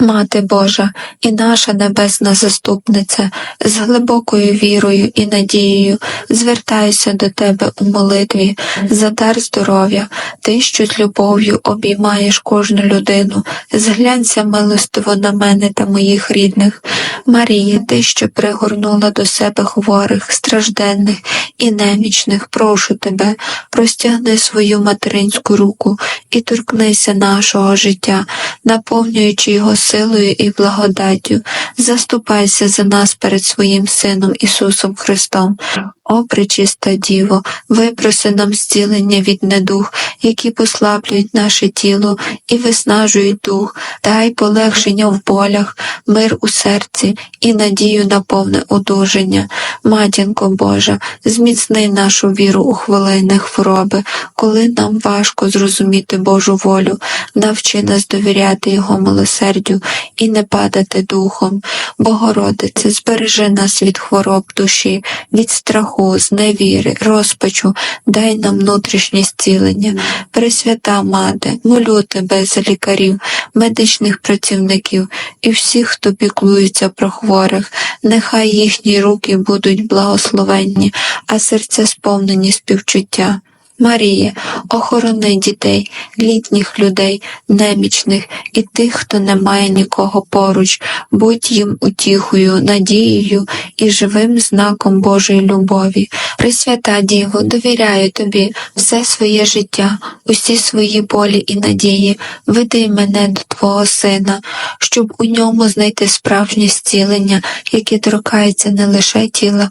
Мати Божа і наша небесна заступниця, з глибокою вірою і надією звертаюся до Тебе у молитві. За дар здоров'я, Ти, що з любов'ю обіймаєш кожну людину, зглянься милостиво на мене та моїх рідних. Марія, Ти, що пригорнула до себе хворих, стражденних і немічних, прошу Тебе, простягни свою материнську руку і торкнися нашого життя, наповнюючи його силою і благодаттю, заступайся за нас перед своїм Сином Ісусом Христом. О, пречиста Діво, випроси нам зцілення від недух, які послаблюють наше тіло і виснажують дух, дай полегшення в болях, мир у серці і надію на повне одужання. Матінко Божа, зміцни нашу віру у хвилини хвороби, коли нам важко зрозуміти Божу волю, навчи нас довіряти Його милосердю і не падати духом. Богородице, збережи нас від хвороб душі, від страху, зневіри, розпачу, дай нам внутрішнє зцілення. Пресвята Мати, молю тебе за лікарів, медичних працівників і всіх, хто піклується про хворих, нехай їхні руки будуть благословенні, а серця сповнені співчуття. Марія, охорони дітей, літніх людей, немічних і тих, хто не має нікого поруч, будь їм утіхою, надією і живим знаком Божої любові. Пресвята Діво, довіряю тобі все своє життя, усі свої болі і надії, веди мене до Твого Сина, щоб у ньому знайти справжнє зцілення, яке торкається не лише тіла,